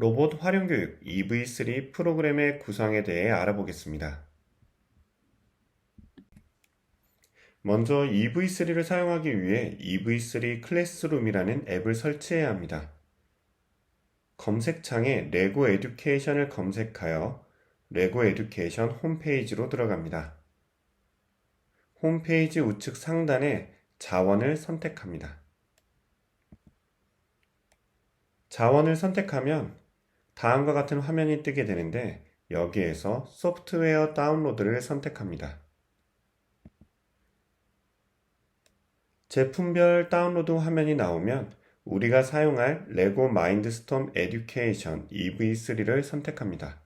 로봇 활용교육 EV3 프로그램의 구성에 대해 알아보겠습니다. 먼저 EV3를 사용하기 위해 EV3 클래스룸이라는 앱을 설치해야 합니다. 검색창에 레고 에듀케이션을 검색하여 레고 에듀케이션 홈페이지로 들어갑니다. 홈페이지 우측 상단에 자원을 선택합니다. 자원을 선택하면 다음과 같은 화면이 뜨게 되는데 여기에서 소프트웨어 다운로드를 선택합니다. 제품별 다운로드 화면이 나오면 우리가 사용할 레고 마인드스톰 에듀케이션 EV3를 선택합니다.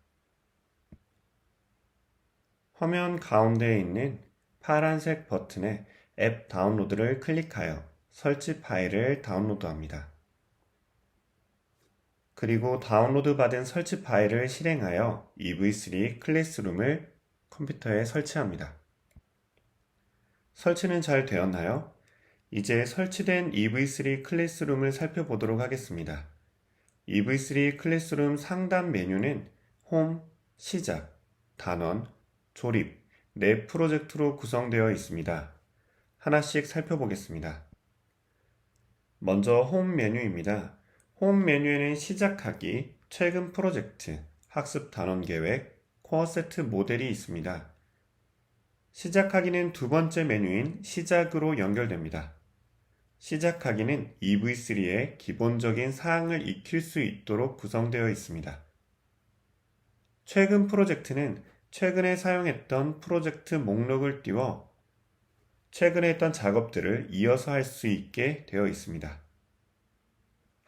화면 가운데에 있는 파란색 버튼에 앱 다운로드를 클릭하여 설치 파일을 다운로드합니다. 그리고 다운로드 받은 설치 파일을 실행하여 EV3 클래스룸을 컴퓨터에 설치합니다. 설치는 잘 되었나요? 이제 설치된 EV3 클래스룸을 살펴보도록 하겠습니다. EV3 클래스룸 상단 메뉴는 홈, 시작, 단원, 조립, 내 프로젝트로 구성되어 있습니다. 하나씩 살펴보겠습니다. 먼저 홈 메뉴입니다. 홈 메뉴에는 시작하기, 최근 프로젝트, 학습 단원 계획, 코어 세트 모델이 있습니다. 시작하기는 두 번째 메뉴인 시작으로 연결됩니다. 시작하기는 EV3의 기본적인 사항을 익힐 수 있도록 구성되어 있습니다. 최근 프로젝트는 최근에 사용했던 프로젝트 목록을 띄워 최근에 했던 작업들을 이어서 할 수 있게 되어 있습니다.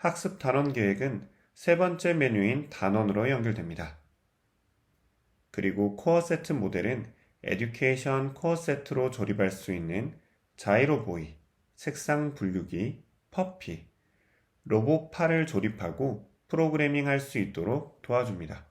학습 단원 계획은 세 번째 메뉴인 단원으로 연결됩니다. 그리고 코어 세트 모델은 에듀케이션 코어 세트로 조립할 수 있는 자이로보이, 색상 분류기, 퍼피, 로봇 팔을 조립하고 프로그래밍 할 수 있도록 도와줍니다.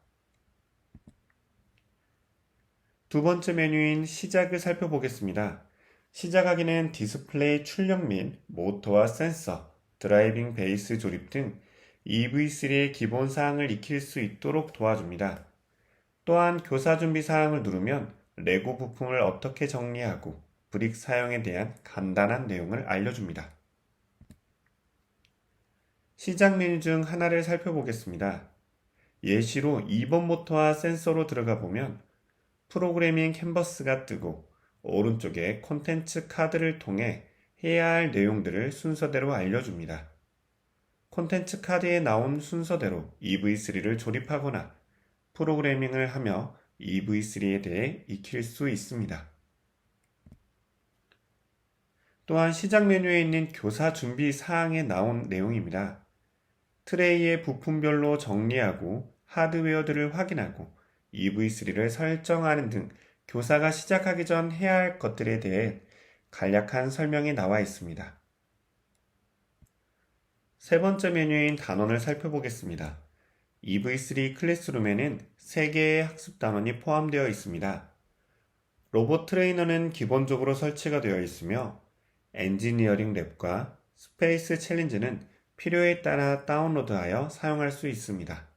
두 번째 메뉴인 시작을 살펴보겠습니다. 시작하기는 디스플레이 출력 및 모터와 센서, 드라이빙 베이스 조립 등 EV3의 기본 사항을 익힐 수 있도록 도와줍니다. 또한 교사 준비 사항을 누르면 레고 부품을 어떻게 정리하고 브릭 사용에 대한 간단한 내용을 알려줍니다. 시작 메뉴 중 하나를 살펴보겠습니다. 예시로 2번 모터와 센서로 들어가 보면 프로그래밍 캔버스가 뜨고 오른쪽에 콘텐츠 카드를 통해 해야 할 내용들을 순서대로 알려줍니다. 콘텐츠 카드에 나온 순서대로 EV3를 조립하거나 프로그래밍을 하며 EV3에 대해 익힐 수 있습니다. 또한 시작 메뉴에 있는 교사 준비 사항에 나온 내용입니다. 트레이의 부품별로 정리하고 하드웨어들을 확인하고 EV3를 설정하는 등 교사가 시작하기 전 해야 할 것들에 대해 간략한 설명이 나와 있습니다. 세 번째 메뉴인 단원을 살펴보겠습니다. EV3 클래스룸에는 3개의 학습 단원이 포함되어 있습니다. 로봇 트레이너는 기본적으로 설치가 되어 있으며 엔지니어링 랩과 스페이스 챌린지는 필요에 따라 다운로드하여 사용할 수 있습니다.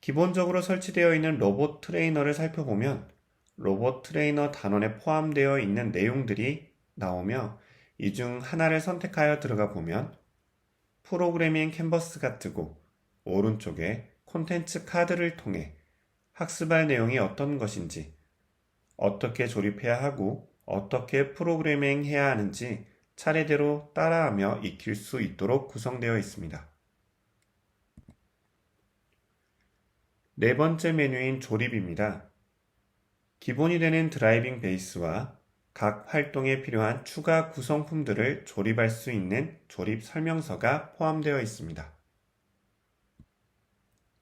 기본적으로 설치되어 있는 로봇 트레이너를 살펴보면 로봇 트레이너 단원에 포함되어 있는 내용들이 나오며 이 중 하나를 선택하여 들어가 보면 프로그래밍 캔버스가 뜨고 오른쪽에 콘텐츠 카드를 통해 학습할 내용이 어떤 것인지 어떻게 조립해야 하고 어떻게 프로그래밍 해야 하는지 차례대로 따라하며 익힐 수 있도록 구성되어 있습니다. 네 번째 메뉴인 조립입니다. 기본이 되는 드라이빙 베이스와 각 활동에 필요한 추가 구성품들을 조립할 수 있는 조립 설명서가 포함되어 있습니다.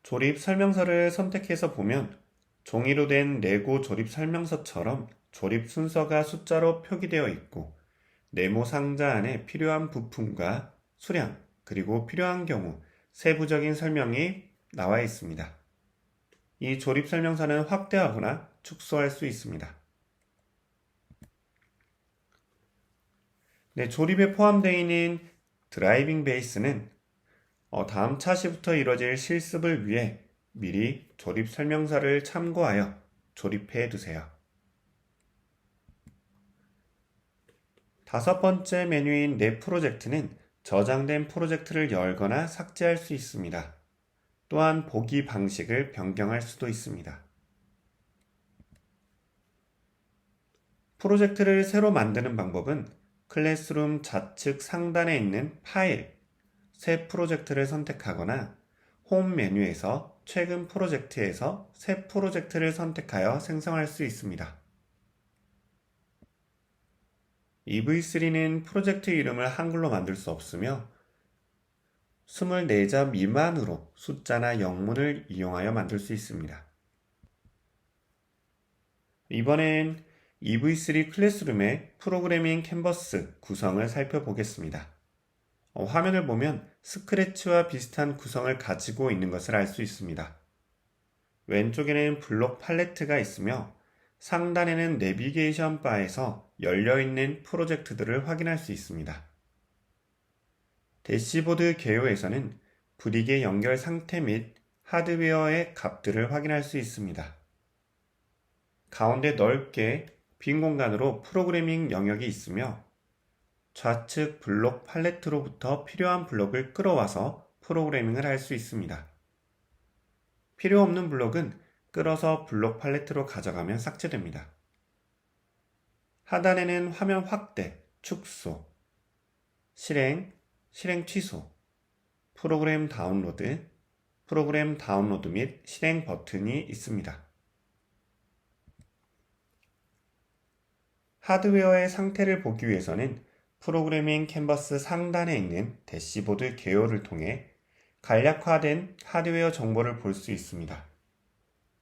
조립 설명서를 선택해서 보면 종이로 된 레고 조립 설명서처럼 조립 순서가 숫자로 표기되어 있고 네모 상자 안에 필요한 부품과 수량 그리고 필요한 경우 세부적인 설명이 나와 있습니다. 이 조립 설명서는 확대하거나 축소할 수 있습니다. 네, 조립에 포함되어 있는 드라이빙 베이스는 어, 다음 차시부터 이뤄질 실습을 위해 미리 조립 설명서를 참고하여 조립해 두세요. 다섯 번째 메뉴인 내 프로젝트는 저장된 프로젝트를 열거나 삭제할 수 있습니다. 또한 보기 방식을 변경할 수도 있습니다. 프로젝트를 새로 만드는 방법은 클래스룸 좌측 상단에 있는 파일, 새 프로젝트를 선택하거나 홈 메뉴에서 최근 프로젝트에서 새 프로젝트를 선택하여 생성할 수 있습니다. EV3는 프로젝트 이름을 한글로 만들 수 없으며 24자 미만으로 숫자나 영문을 이용하여 만들 수 있습니다. 이번엔 EV3 클래스룸의 프로그래밍 캔버스 구성을 살펴보겠습니다. 어, 화면을 보면 스크래치와 비슷한 구성을 가지고 있는 것을 알 수 있습니다. 왼쪽에는 블록 팔레트가 있으며 상단에는 내비게이션 바에서 열려있는 프로젝트들을 확인할 수 있습니다. 대시보드 개요에서는 브릭의 연결 상태 및 하드웨어의 값들을 확인할 수 있습니다. 가운데 넓게 빈 공간으로 프로그래밍 영역이 있으며 좌측 블록 팔레트로부터 필요한 블록을 끌어와서 프로그래밍을 할 수 있습니다. 필요 없는 블록은 끌어서 블록 팔레트로 가져가면 삭제됩니다. 하단에는 화면 확대, 축소, 실행, 실행 취소, 프로그램 다운로드, 프로그램 다운로드 및 실행 버튼이 있습니다. 하드웨어의 상태를 보기 위해서는 프로그래밍 캔버스 상단에 있는 대시보드 개요를 통해 간략화된 하드웨어 정보를 볼 수 있습니다.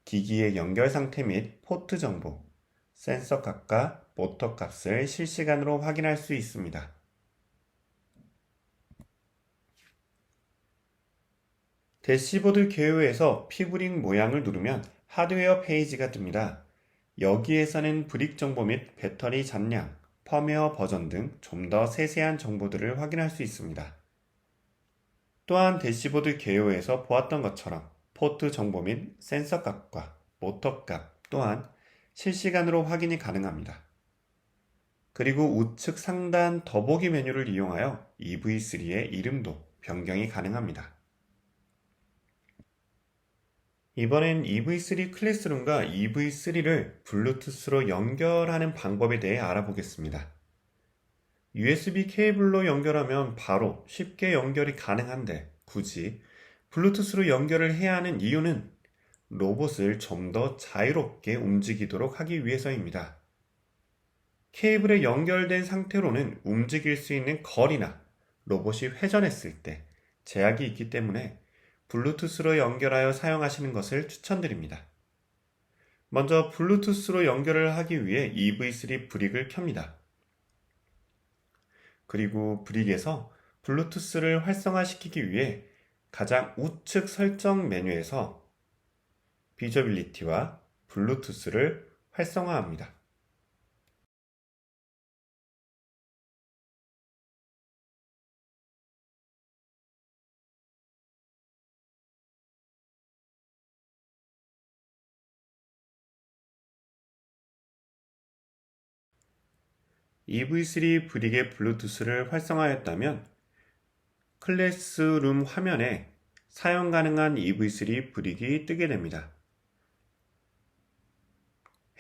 기기의 연결 상태 및 포트 정보, 센서 값과 모터 값을 실시간으로 확인할 수 있습니다. 대시보드 개요에서 피브릭 모양을 누르면 하드웨어 페이지가 뜹니다. 여기에서는 브릭 정보 및 배터리 잔량, 펌웨어 버전 등 좀 더 세세한 정보들을 확인할 수 있습니다. 또한 대시보드 개요에서 보았던 것처럼 포트 정보 및 센서 값과 모터 값 또한 실시간으로 확인이 가능합니다. 그리고 우측 상단 더보기 메뉴를 이용하여 EV3의 이름도 변경이 가능합니다. 이번엔 EV3 클래스룸과 EV3를 블루투스로 연결하는 방법에 대해 알아보겠습니다. USB 케이블로 연결하면 바로 쉽게 연결이 가능한데 굳이 블루투스로 연결을 해야 하는 이유는 로봇을 좀 더 자유롭게 움직이도록 하기 위해서입니다. 케이블에 연결된 상태로는 움직일 수 있는 거리나 로봇이 회전했을 때 제약이 있기 때문에 블루투스로 연결하여 사용하시는 것을 추천드립니다. 먼저 블루투스로 연결을 하기 위해 EV3 브릭을 켭니다. 그리고 브릭에서 블루투스를 활성화시키기 위해 가장 우측 설정 메뉴에서 비저빌리티와 블루투스를 활성화합니다. EV3 브릭의 블루투스를 활성화했다면 클래스룸 화면에 사용 가능한 EV3 브릭이 뜨게 됩니다.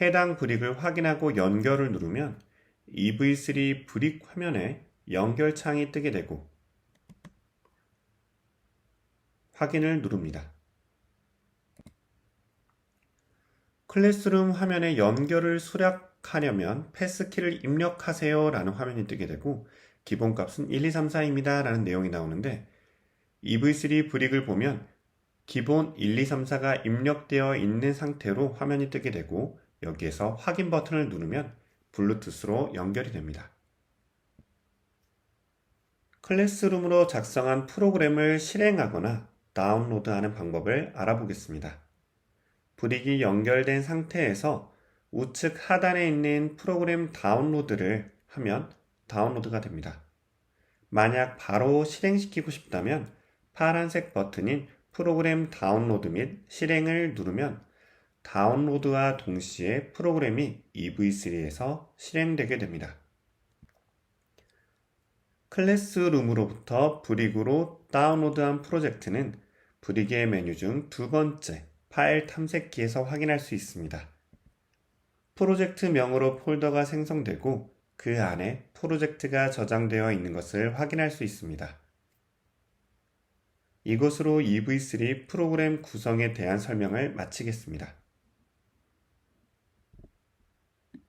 해당 브릭을 확인하고 연결을 누르면 EV3 브릭 화면에 연결 창이 뜨게 되고 확인을 누릅니다. 클래스룸 화면에 연결을 수락 하려면 패스키를 입력하세요 라는 화면이 뜨게 되고 기본값은 1, 2, 3, 4입니다 라는 내용이 나오는데 EV3 브릭을 보면 기본 1, 2, 3, 4가 입력되어 있는 상태로 화면이 뜨게 되고 여기에서 확인 버튼을 누르면 블루투스로 연결이 됩니다. 클래스룸으로 작성한 프로그램을 실행하거나 다운로드하는 방법을 알아보겠습니다. 브릭이 연결된 상태에서 우측 하단에 있는 프로그램 다운로드를 하면 다운로드가 됩니다. 만약 바로 실행시키고 싶다면 파란색 버튼인 프로그램 다운로드 및 실행을 누르면 다운로드와 동시에 프로그램이 EV3에서 실행되게 됩니다. 클래스룸으로부터 브릭으로 다운로드한 프로젝트는 브릭의 메뉴 중 두 번째 파일 탐색기에서 확인할 수 있습니다. 프로젝트 명으로 폴더가 생성되고 그 안에 프로젝트가 저장되어 있는 것을 확인할 수 있습니다. 이것으로 EV3 프로그램 구성에 대한 설명을 마치겠습니다.